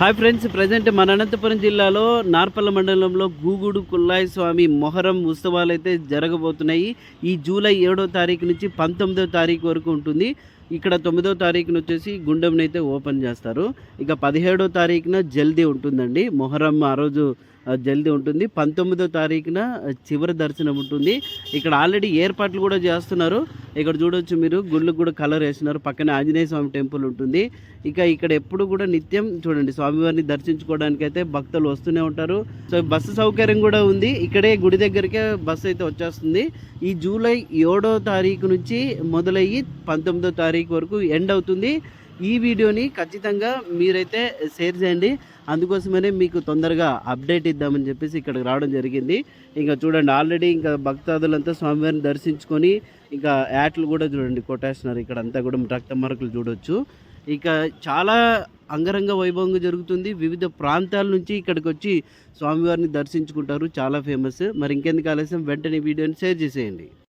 Hi friends present మన అనంతపురం జిల్లాలో నార్పల్ల మండలంలో గూగుడు కుల్లాయి స్వామి మొహరం ఉత్సవాలు అయితే జరగబోతున్నాయి. ఈ జూలై ఏడో తారీఖు నుంచి పంతొమ్మిదో తారీఖు వరకు ఉంటుంది. ఇక్కడ తొమ్మిదో తారీఖున వచ్చేసి గుండెంని అయితే ఓపెన్ చేస్తారు. ఇక పదిహేడో తారీఖున జల్దీ ఉంటుందండి. మొహరం ఆ రోజు జల్దీ ఉంటుంది. పంతొమ్మిదో తారీఖున చివరి దర్శనం ఉంటుంది. ఇక్కడ ఆల్రెడీ ఏర్పాట్లు కూడా చేస్తున్నారు. ఇక్కడ చూడొచ్చు మీరు గుళ్ళకు కూడా కలర్ వేసినారు పక్కనే ఆంజనేయ స్వామి టెంపుల్ ఉంటుంది. ఇక ఇక్కడ ఎప్పుడు కూడా నిత్యం చూడండి స్వామివారిని దర్శించుకోవడానికి అయితే భక్తులు వస్తూనే ఉంటారు. సో బస్సు సౌకర్యం కూడా ఉంది. ఇక్కడే గుడి దగ్గరికే బస్సు అయితే వచ్చేస్తుంది. ఈ జూలై ఏడో తారీఖు నుంచి మొదలయ్యి పంతొమ్మిదో తారీఖు వరకు ఎండ్ అవుతుంది. ఈ వీడియోని ఖచ్చితంగా మీరైతే షేర్ చేయండి. అందుకోసమనే మీకు తొందరగా అప్డేట్ ఇద్దామని చెప్పేసి ఇక్కడికి రావడం జరిగింది. ఇంకా చూడండి ఆల్రెడీ ఇంకా భక్తాదులంతా స్వామివారిని దర్శించుకొని ఇంకా యాట్లు కూడా చూడండి కొట్టేస్తున్నారు. ఇక్కడ అంతా కూడా రక్త మరకలు చూడొచ్చు. ఇక చాలా అంగరంగ వైభవంగా జరుగుతుంది. వివిధ ప్రాంతాల నుంచి ఇక్కడికి వచ్చి స్వామివారిని దర్శించుకుంటారు. చాలా ఫేమస్. మరి ఇంకెందుకు ఆలస్యం? వెంటనే వీడియోని షేర్ చేసేయండి.